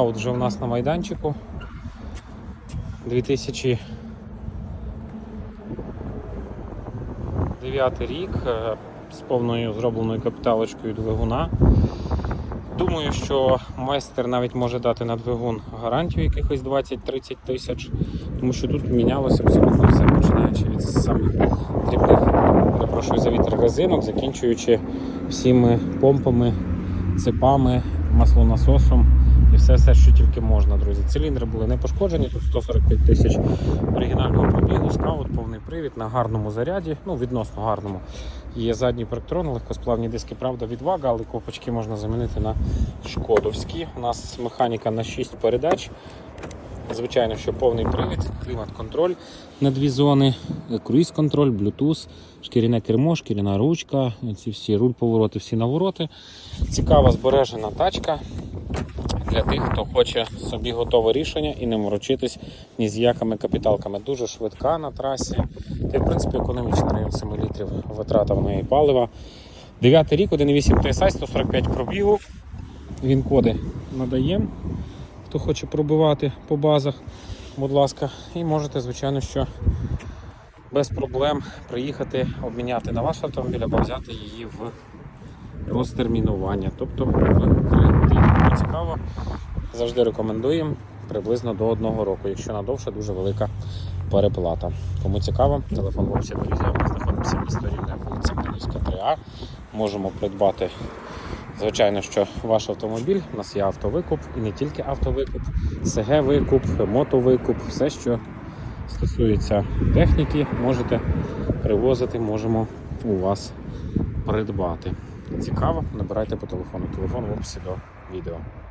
От вже у нас на майданчику 2009 рік е, з повною зробленою капіталочкою двигуна. Думаю, що майстер навіть може дати на двигун гарантію якихось 20-30 тисяч, тому що тут мінялося абсолютно все, починаючи від самих дрібних, перепрошую за вітер резинок, закінчуючи всіми помпами, цепами, маслонасосом і все, все, що тільки можна, друзі. Циліндри були не пошкоджені, тут 145 тисяч оригінального пробігу, скаут, повний привід на гарному заряді, ну відносно гарному. Є задній парктрон, легкосплавні диски, правда, відвага, але копочки можна замінити на шкодовські. У нас механіка на 6 передач. Звичайно, що повний привід, клімат-контроль на дві зони, круїз-контроль, Bluetooth, шкіряне кермо, шкіряна ручка, ці всі руль повороти, всі навороти. Цікава збережена тачка для тих, хто хоче собі готове рішення і не морочитись ні з якими капіталками. Дуже швидка на трасі. Та й, в принципі, економічний район 7 літрів витрата в неї палива. 9 рік, 1,8 TSI, 145 пробігу. Він коди надаємо, хто хоче пробивати по базах, будь ласка, і можете, звичайно, що без проблем приїхати, обміняти на ваш автомобіль або взяти її в розтермінування, тобто в. Цікаво, завжди рекомендуємо приблизно до одного року, якщо надовше дуже велика переплата. Кому цікаво, телефон в описі відео. Ми знаходимося в місті Рівне, вулиця Київська, 3А. Можемо придбати, звичайно, що ваш автомобіль. У нас є автовикуп і не тільки автовикуп, СГ-викуп, мотовикуп, все, що стосується техніки, можете привозити, можемо у вас придбати. Цікаво, набирайте по телефону. Телефон в описі до відео.